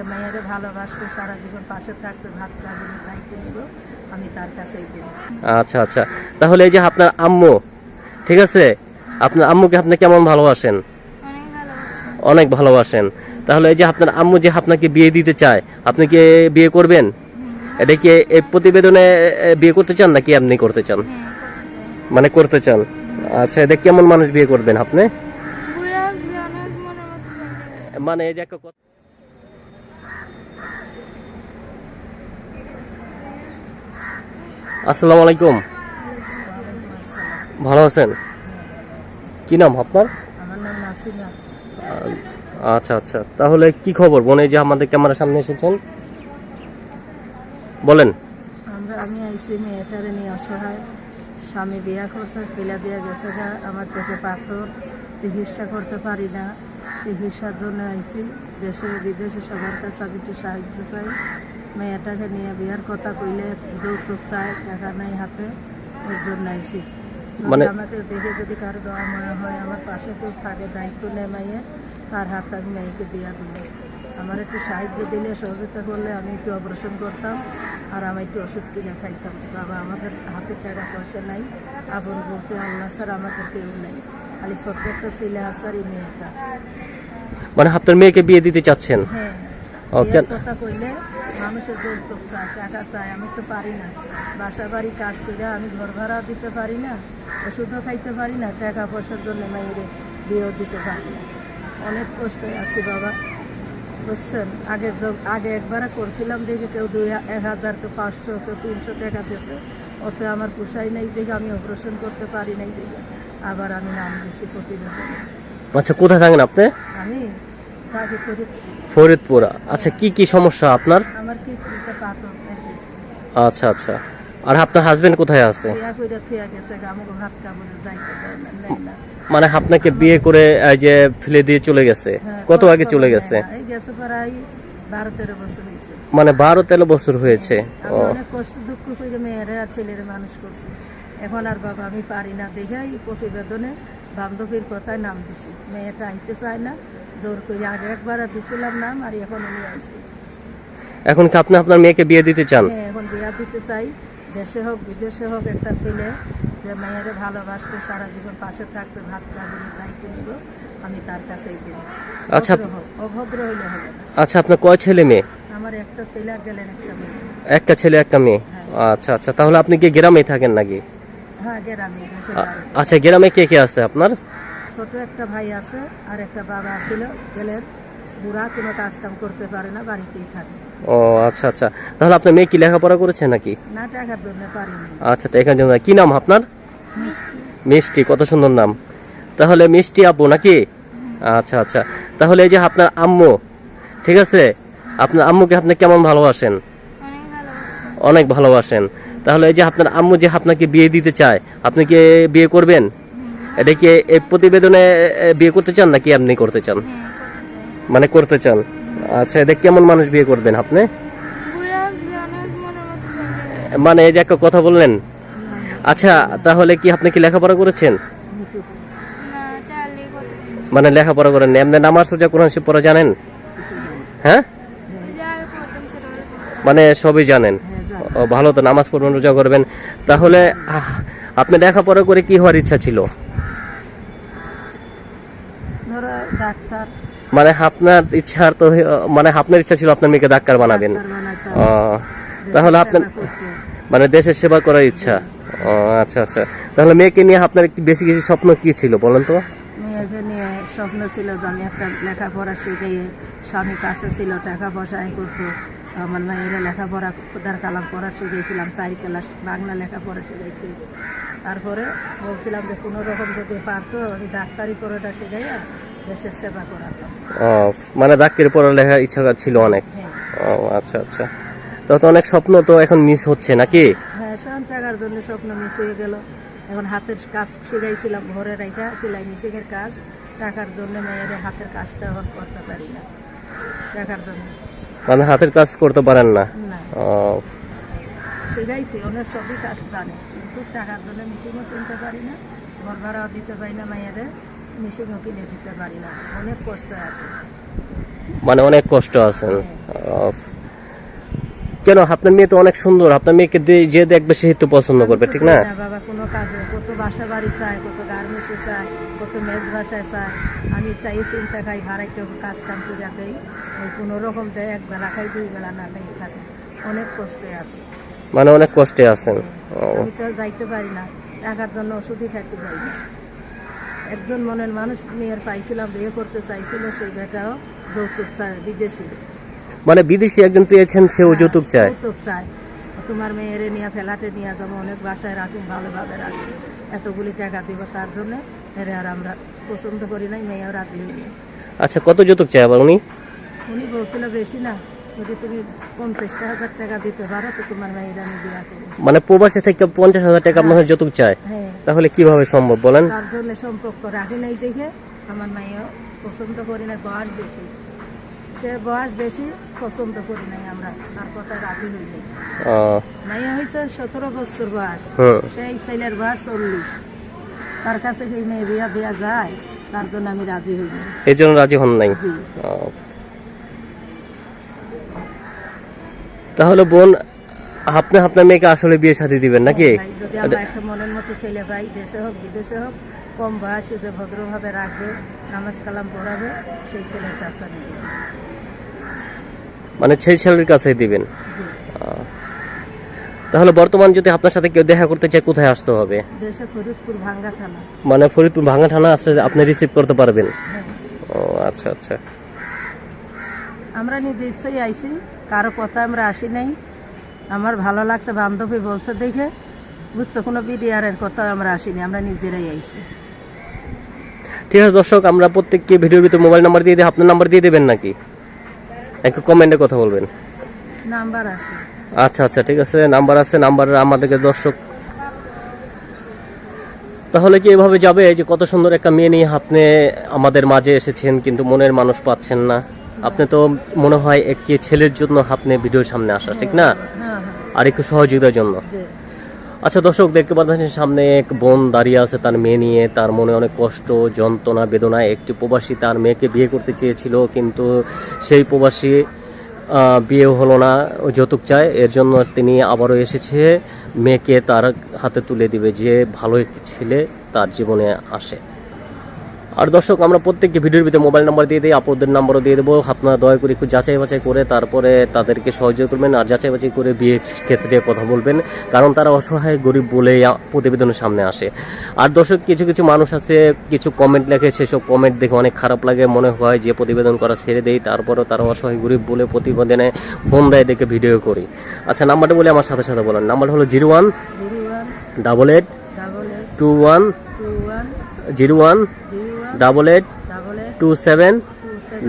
মায়ের ভালোবাসবে সারা জীবন পাশে থাকবে ভাত কাপড়ের দায়িত্ব নিব আমি তার কাছেই দেবো। আচ্ছা আচ্ছা। তাহলে এই যে আপনার আম্মু ঠিক আছে? আপনার আম্মুকে আপনি কেমন ভালোবাসেন? অনেক ভালোবাসি। অনেক ভালোবাসেন। তাহলে এই যে আপনার আম্মু যে আপনাকে বিয়ে দিতে চায় আপনি কি বিয়ে করবেন? এটা কি এই প্রতিবেদনে বিয়ে করতে চান নাকি আপনি করতে চান? হ্যাঁ মানে করতে চান। আচ্ছা এটা কেমন মানুষ বিয়ে করবেন আপনি। মানে এই যে একটা কথা আসসালামু আলাইকুম। ভালো আছেন? কি নাম আপনার? আচ্ছা আচ্ছা। তাহলে কি খবর? বোন যে আমাদের ক্যামেরার সামনে এসেছেন। বলেন। আমরা আমি আইসি মেয়েটারে নিয়ে অসহায়। স্বামী বিয়া করছে পেলা দিয়া গেছে যা আমার পেটে পাথর। চিকিৎসা করতে পারি না। চিকিৎসার জন্য আইসি দেশে বিদেশে সবার কাছে আমি একটু সাহায্য চাই। মেয়েটাকে নিয়ে বিয়ার কথা কইলে যৌতুক চায় টাকা নাই হাতে এর জন্য মানে- আমাকে দেখে যদি কারও দেওয়া মনে হয় আমার পাশে কেউ থাকে দায়িত্ব নেমাইয়ে তার হাত আমি মেয়েকে দিয়া দেবো। আমার একটু সাহায্য দিলে সহযোগিতা করলে আমি একটু অপারেশন করতাম আর আমি একটু ওষুধ কিনে খাইতাম। বাবা আমাদের হাতে টাকা পয়সা নাই। আপন বলতে আল্লাহ স্যার আমাদের কেউ নেই। খালি ছোট্ট একটা ছেলে আছে আর এই মেয়েটা। মানে আপনার মেয়েকে বিয়ে দিতে চাচ্ছেন? হ্যাঁ। কথা কইলে মানুষের যৌতুক চায় টাকা চায় আমি তো পারি না। বাসা বাড়ি কাজ করে আমি ঘর ভাড়া দিতে পারি না ওষুধও খাইতে পারি না টাকা পয়সার জন্য মায়ের বিয়েও দিতে পারি না। অনেক কষ্টে আছি বাবা বুঝছেন? আগে আগে একবার করছিলাম দেখে কেউ দুই এক হাজার কেউ পাঁচশো কেউ তিনশো টাকা দিয়েছে। ওতে আমার পোষাই নাই দেখে আমি অপারেশন করতে পারি নাই দেখে। আবার আমি নাম দিছি প্রতিবেদনে আচ্ছা কোথায় থাকেন আপনি? আমি করি। ফরিদপুর। আচ্ছা কি কি সমস্যা আপনার? আমার কি করতে আচ্ছা আচ্ছা। আর আপনার হাজবেন্ড কোথায় আছে। মানে আপনাকে বিয়ে করে এই যে ফেলে দিয়ে চলে গেছে? হ্যাঁ, কত আগে চলে গেছে? মানে বারো তেরো বছর হয়েছে। আমি দুঃখ করে আর ছেলেরা মানুষ করছি। এখন আর বাবা আমি পারি না দেখে প্রতিবেদনে বান্ধবীর কথায় নাম দিছি। মেয়েটা আইতে চায় না জোর করে আগে একবার দিছিলাম নাম আর এখন উনি আইছি। এখন কি আপনি আপনার মেয়েকে বিয়ে দিতে চান? হ্যাঁ এখন বিয়া দিতে চাই। দেশে হোক বিদেশে হোক একটা ছেলে যে মেয়েরে ভালোবাসবে সারা জীবন পাশে থাকবে ভাত কাপড়ের দায়িত্ব নিব আমি তার কাছেই দেবো আচ্ছা। অভদ্র হইলে হবে আচ্ছা আপনার কয় ছেলে মেয়ে? আমার একটা ছেলে আর গেলেন একটা মেয়ে। একটা ছেলে একটা মেয়ে? আচ্ছা আচ্ছা তাহলে আপনি কি গ্রামে থাকেন নাকি? হ্যাঁ গ্রামে আচ্ছা গ্রামে কে কে আছে আপনার? ছোট একটা ভাই আছে আর একটা বাবা ছিল গেলেন। বুড়া কোনো কাজ কাম করতে পারে না বাড়িতেই থাকে। ও আচ্ছা আচ্ছা। তাহলে আপনার মেয়ে কি লেখাপড়া করেছে নাকি? না টাকার জন্য পারিনি। আচ্ছা তো এখানে কি নাম আপনার? মিষ্টি। মিষ্টি কত সুন্দর নাম। তাহলে মিষ্টি আপু নাকি? আচ্ছা আচ্ছা। তাহলে এই যে আপনার আম্মু ঠিক আছে? আপনার আম্মুকে আপনি কেমন ভালোবাসেন? অনেক ভালোবাসি। অনেক ভালোবাসেন। তাহলে এই যে আপনার আম্মু যে আপনাকে বিয়ে দিতে চায় আপনি কি বিয়ে করবেন? এটা কি এই প্রতিবেদনে বিয়ে করতে চান নাকি আপনি করতে চান? হ্যাঁ মানে করতে চান? আচ্ছা এটা কেমন মানুষ বিয়ে করবেন আপনি। মানে এই যে একটা কথা বললেন। আচ্ছা তাহলে কি আপনি কি লেখাপড়া করেছেন? মানে লেখাপড়া করেন। এমনি নামাজ সোজা কোরআন শরীফ পড়া জানেন? হ্যাঁ। মানে সবই জানেন। ভালো তো নামাজ পড়বেন রোজা করবেন। তাহলে আপনি লেখাপড়া করে কি হওয়ার ইচ্ছা ছিল? ডাক্তার। মানে আপনার ইচ্ছা তো মানে আপনার ইচ্ছা ছিল আপনার মেয়েকে ডাক্তার বানাবেন। তাহলে আপনার মানে দেশের সেবা করার ইচ্ছা। ও আচ্ছা আচ্ছা। তাহলে মেয়েকে নিয়ে আপনার একটু বেশি কিছু স্বপ্ন কি ছিল বলেন তো? মেয়েকে নিয়ে স্বপ্ন ছিল যে আমি একটা লেখাপড়া শিখে স্বামী কাছে ছিল টাকা পয়সা করতো। আমার মেয়েরা লেখাপড়া খুদার কালাম পড়া শিখেছিলাম চারি ক্লাস বাংলা লেখাপড়া শিখেছি তারপরে বলছিলাম যে কোনো রকম যদি পারতো আমি ডাক্তারি পড়াটা শিখাইয়া দেশের সেবা করাতাম ও মানে ডাক্তারি পড়ালেখার ইচ্ছা ছিল অনেক। হ্যাঁ। ও আচ্ছা আচ্ছা। তো তো অনেক স্বপ্ন তো এখন মিস হচ্ছে নাকি? হ্যাঁ সব টাকার জন্য স্বপ্ন মিস হয়ে গেল। এখন হাতের কাজ শিখাইছিলাম ঘরে রেখা সেলাই মেশিনের কাজ। টাকার জন্য মেয়েদের হাতের কাজটা এখন করতে পারি না। টাকার জন্য। মানে হাতের কাজ করতে পারেন না? না। ও। শিখাইছি অনেক সবই কাজ জানে কিন্তু টাকার জন্য মেশিনও কিনতে পারি না ঘর ভাড়াও দিতে পারি না মায়েদের। মেশিনও কিনে দিতে পারি না। অনেক কষ্ট আছে। মানে অনেক কষ্ট আছেন কেন? আপনার মেয়ে তো অনেক সুন্দর। আপনার মেয়েকে যে দেখবে সেই তো পছন্দ করবে ঠিক না? বাবা কোনো কাজে কত বাসা বাড়ি কত গার্মেন্টসে কত মেজ বাসায় আমি চাই চিন্তা খাই ভাড়া একটু কাজ কাম করে দেই। ওই কোনো রকম দেয় এক বেলা খাই দুই বেলা না খাই থাকে। অনেক কষ্টে আছে। মানে অনেক কষ্টে আছেন আমি তো যাইতে পারি না। টাকার জন্য ওষুধই খাইতে পারি না। একজন মনের মানুষ মেয়ের পাইছিলাম বিয়ে করতে চাইছিল সেই বেটাও যৌতুক চায় বিদেশি। মানে বিদেশি একজন পেয়েছেন সেও যৌতুক চায়। যৌতুক চায়। তোমার মেয়েরে নিয়ে ফেলাটে নিয়ে যাব অনেক বাসায় রাখুন ভালোভাবে রাখুন এতগুলি টাকা দিব তার জন্য এর আর আমরা পছন্দ করি নাই মেয়েও রাজি হইনি আচ্ছা কত যৌতুক চায় আবার উনি? উনি বলছিল বেশি না। যদি তুমি পঞ্চাশটা হাজার টাকা দিতে পারো তো তোমার মেয়ের আমি বিয়া করব। মানে প্রবাসী থেকে পঞ্চাশ হাজার টাকা আপনার কাছে যৌতুক চায়? হ্যাঁ। তাহলে কীভাবে সম্ভব বলেন? তার জন্য সম্পর্ক রাখি নাই দেখে আমার মাইও পছন্দ করি না বয়স বেশি। সে বয়স বেশি পছন্দ করি নাই আমরা। তার কথা রাজি হই নাই। আহ, মাইয়া হয়েছে সতেরো বছর বয়স। সেই ছেলের বয়স চল্লিশ। তার কাছে কি মেয়ে বিয়া দেওয়া যায় তার জন্য আমি রাজি হই নাই। এই জন্য রাজি হন নাই? তাহলে বোন আপনি আপনার মেয়েকে আসলে বিয়ে শাদী দিবেন নাকি? যদি আমরা একটা মনের মতো ছেলে পাই দেশে হোক বিদেশে হোক কম বয়সে যে ভদ্রভাবে রাখবে নামাজ কালাম পড়াবে সেই ছেলের কাছে মানে সেই ছেলের কাছে দিবেন? তাহলে বর্তমান যদি আপনার সাথে কেউ দেখা করতে চায় কোথায় আসতে হবে? দেশে ফরিদপুর ভাঙ্গা থানা। মানে ফরিদপুর ভাঙা থানা আসলে আপনি রিসিভ করতে পারবেন? হ্যাঁ। ও আচ্ছা আচ্ছা। আমরা নিজে ইচ্ছেই আইছি কারও কথা আমরা আসি নাই। আমার ভালো লাগছে বান্ধবী বলছে দেখে বুঝছ কোনো বিডিআরের কথা আমরা আসিনি আমরা নিজেরাই আইছি। ঠিক আছে দর্শক আমরা প্রত্যেককে ভিডিওর ভিতরে মোবাইল নাম্বার দিয়ে দিই আপনার নাম্বার দিয়ে দেবেন নাকি? একটু কমেন্টে কথা বলবেন। নাম্বার আছে। আচ্ছা আচ্ছা ঠিক আছে নাম্বার আছে নাম্বার আমাদেরকে দর্শক। তাহলে কি এভাবে যাবে? এই যে কত সুন্দর একটা মেয়ে নিয়ে আপনি আমাদের মাঝে এসেছেন কিন্তু মনের মানুষ পাচ্ছেন না। আপনি তো মনে হয় একটি ছেলের জন্য আপনি ভিডিওর সামনে আসা ঠিক না? আর একটু সহযোগিতার জন্য। আচ্ছা দর্শক দেখতে পাচ্ছেন সামনে এক বোন দাঁড়িয়ে আছে তার মেয়ে নিয়ে। তার মনে অনেক কষ্ট যন্ত্রণা বেদনা। একটি প্রবাসী তার মেয়েকে বিয়ে করতে চেয়েছিল কিন্তু সেই প্রবাসী বিয়ে হলো না যৌতুক চায়। এর জন্য তিনি আবারও এসেছে। মেয়েকে তার হাতে তুলে দিবে যে ভালো একটি ছেলে তার জীবনে আসে। আর দর্শক আমরা প্রত্যেককে ভিডিওর ভিতরে মোবাইল নাম্বার দিয়ে দিই আপনাদের নাম্বারও দিয়ে দেবো। আপনারা দয়া করে একটু যাচাই বাছাই করে তারপরে তাদেরকে সহযোগ করবেন আর যাচাই বাছাই করে বিয়ের ক্ষেত্রে কথা বলবেন কারণ তারা অসহায় গরিব বলেই আ- প্রতিবেদনের সামনে আসে। আর দর্শক কিছু কিছু মানুষ আছে কিছু কমেন্ট লেখে সেসব কমেন্ট দেখে অনেক খারাপ লাগে। মনে হয় যে প্রতিবেদন করা ছেড়ে দেই তারপরেও তারা অসহায় গরিব বলে প্রতিবেদনে ফোন দেয় দেখে ভিডিও করি। আচ্ছা নাম্বারটা বলে আমার সাথে সাথে বলেন। নাম্বার হলো zero one double eight two one zero one double eight two seven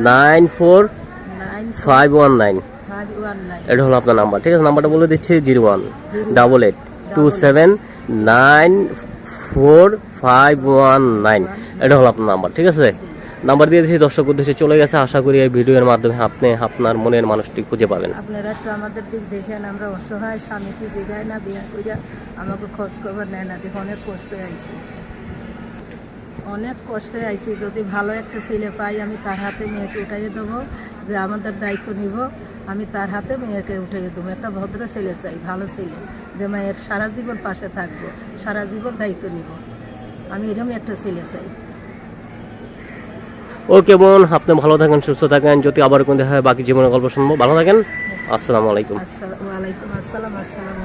nine four five one nine এটা হলো আপনার নাম্বার ঠিক আছে? নাম্বারটা বলে দিচ্ছি zero one double eight two seven nine four five one nine এটা হলো আপনার নাম্বার ঠিক আছে? নাম্বার দিয়ে দিচ্ছি দর্শক উদ্দেশ্যে চলে গেছে। আশা করি এই ভিডিওর মাধ্যমে আপনি আপনার মনের মানুষটি খুঁজে পাবেন। আপনারা একটু আমাদের দিক দেখেন আমরা অসহায় স্বামীকে জিগায় না বিয়ে করিয়া আমাকে খোঁজ খবর নেয় না দেখে অনেক কষ্টে আইছি। অনেক কষ্টে আইছি। যদি ভালো একটা ছেলে পাই আমি তার হাতে মেয়েকে উঠাইয়ে দেবো যে আমাদের দায়িত্ব নিব আমি তার হাতে মেয়েকে উঠাইয়ে দেবো। একটা ভদ্র ছেলে চাই ভালো ছেলে যে মায়ের সারা জীবন পাশে থাকব সারা জীবন দায়িত্ব নিব। আমি এরকম একটা ছেলে চাই। ওকে বোন আপনি ভালো থাকেন সুস্থ থাকেন। যদি আবার কোন দেখা হয় বাকি জীবনের গল্প শুনব। ভালো থাকেন। আসসালামু আলাইকুম। আসসালামু আলাইকুম আসসালাম আসসালামু